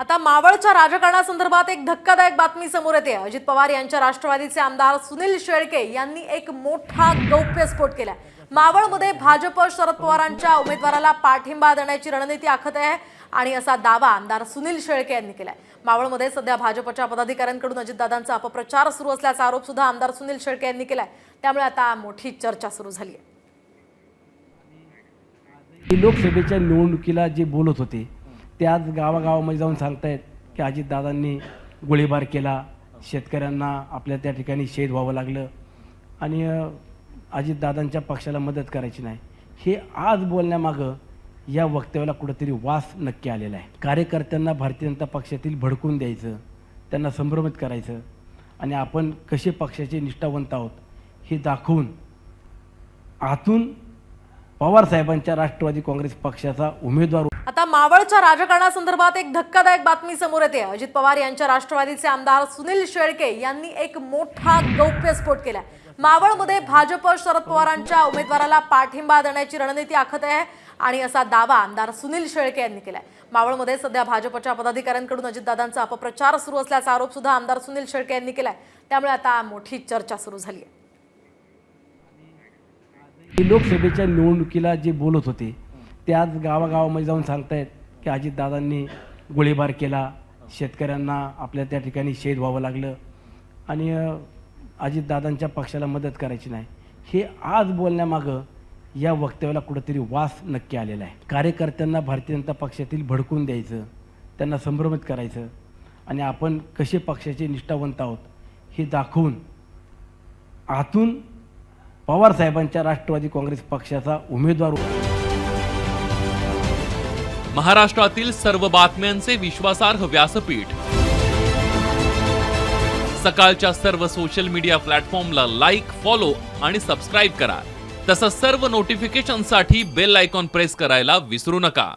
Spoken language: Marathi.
आता मावळच्या राजकारणासंदर्भात एक धक्कादायक बातमी समोर येते. अजित पवार यांच्या राष्ट्रवादीचे आमदार सुनील शेळके यांनी एक मोठा गौप्यस्फोट केला मावळमध्ये भाजप शरद पवारांच्या उमेदवाराला पाठिंबा देण्याची रणनीती आखत आहे आणि असा दावा आमदार सुनील शेळके यांनी केलाय. मावळमध्ये सध्या भाजपच्या पदाधिकाऱ्यांकडून अजितदादांचा अपप्रचार सुरू असल्याचा आरोप सुद्धा आमदार सुनील शेळके यांनी केलाय. त्यामुळे आता मोठी चर्चा सुरू झाली आहे लोकसभेच्या निवडणुकीला जे बोलत होते ते आज गावागावामध्ये जाऊन सांगतायत की अजितदादांनी गोळीबार केला. शेतकऱ्यांना आपल्या त्या ठिकाणी शहीद व्हावं लागलं. आणि अजितदादांच्या पक्षाला मदत करायची नाही. हे आज बोलण्यामागं या वक्तव्याला कुठंतरी वास नक्की आलेला आहे. कार्यकर्त्यांना भारतीय जनता पक्षातील भडकून द्यायचं त्यांना संभ्रमित करायचं आणि आपण कसे पक्षाचे निष्ठावंत आहोत हे दाखवून आतून पवार साहेबांच्या राष्ट्रवादी काँग्रेस पक्षाचा उमेदवार आता मावळच्या राजकारणासंदर्भात एक धक्कादायक बातमी समोर येते. अजित पवार यांच्या राष्ट्रवादीचे आमदार सुनील शेळके यांनी एक मोठा गौप्यस्फोट केला मावळमध्ये भाजप शरद पवारांच्या उमेदवाराला पाठिंबा देण्याची रणनीती आखत आहे आणि असा दावा आमदार सुनील शेळके यांनी केलाय. मावळमध्ये सध्या भाजपच्या पदाधिकाऱ्यांकडून अजितदादांचा अपप्रचार सुरू असल्याचा आरोप सुद्धा आमदार सुनील शेळके यांनी केलाय. त्यामुळे आता मोठी चर्चा सुरू झाली आहे लोकसभेच्या निवडणुकीला जे बोलत होते ते आज गावागावामध्ये जाऊन सांगतायत की अजितदादांनी गोळीबार केला शेतकऱ्यांना आपल्या त्या ठिकाणी शहीद व्हावं लागलं आणि अजितदादांच्या पक्षाला मदत करायची नाही. हे आज बोलण्यामागं या वक्तव्याला कुठंतरी वास नक्की आलेला आहे. कार्यकर्त्यांना भारतीय जनता पक्षातील भडकून द्यायचं त्यांना संभ्रमित करायचं आणि आपण कसे पक्षाचे निष्ठावंत आहोत हे दाखवून आतून पवार साहेबांच्या राष्ट्रवादी काँग्रेस पक्षाचा उमेदवार महाराष्ट्रातील सर्व बातम्यांचे विश्वासार्ह व्यासपीठ. सकाळच्या सर्व सोशल मीडिया प्लॅटफॉर्मला लाईक फॉलो आणि सबस्क्राईब करा. तसंच सर्व नोटिफिकेशनसाठी बेल आयकॉन प्रेस करायला विसरू नका.